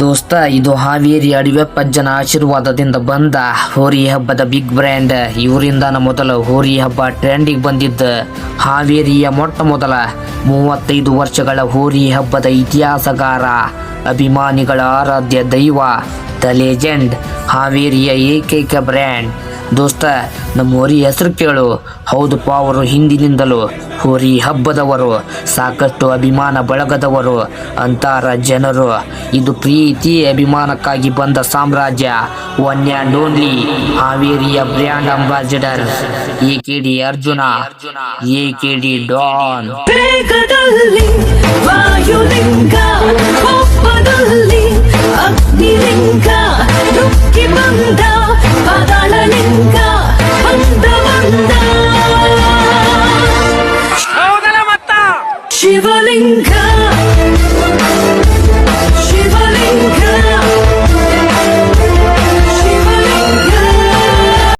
ದೋಸ್ತ, ಇದು ಹಾವೇರಿ ಅಡಿವೆಪ್ಪಜ್ಜನ ಆಶೀರ್ವಾದದಿಂದ ಬಂದ ಹೋರಿ ಹಬ್ಬದ ಬಿಗ್ ಬ್ರ್ಯಾಂಡ್ ಇವರಿಂದ ಮೊದಲ ಹೋರಿ ಹಬ್ಬ ಟ್ರೆಂಡಿಗೆ ಬಂದಿದ್ದ ಹಾವೇರಿಯ ಮೊಟ್ಟ ಮೊದಲ ಮೂವತ್ತೈದು ವರ್ಷಗಳ ಹೋರಿ ಹಬ್ಬದ ಇತಿಹಾಸಗಾರ, ಅಭಿಮಾನಿಗಳ ಆರಾಧ್ಯ ದೈವ, ದ ಲೆಜೆಂಡ್ ಹಾವೇರಿಯ ಏಕೈಕ ಬ್ರ್ಯಾಂಡ್ ದೋಸ್ತ ನಮ್ಮ ಹೋರಿ ಹೆಸರು ಕೇಳು ಹೌದಪ್ಪ ಅವರು ಹಿಂದಿನಿಂದಲೂ ಹೋರಿ ಹಬ್ಬದವರು, ಸಾಕಷ್ಟು ಅಭಿಮಾನ ಬಳಗದವರು, ಅಂತಾರ ಜನರು. ಇದು ಪ್ರೀತಿ ಅಭಿಮಾನಕ್ಕಾಗಿ ಬಂದ ಸಾಮ್ರಾಜ್ಯ. ಒನ್ ಆ್ಯಂಡ್ ಓನ್ಲಿ ಹಾವೇರಿಯ brand ambassador. A K D Arjuna, A K D don. Shiva Linga.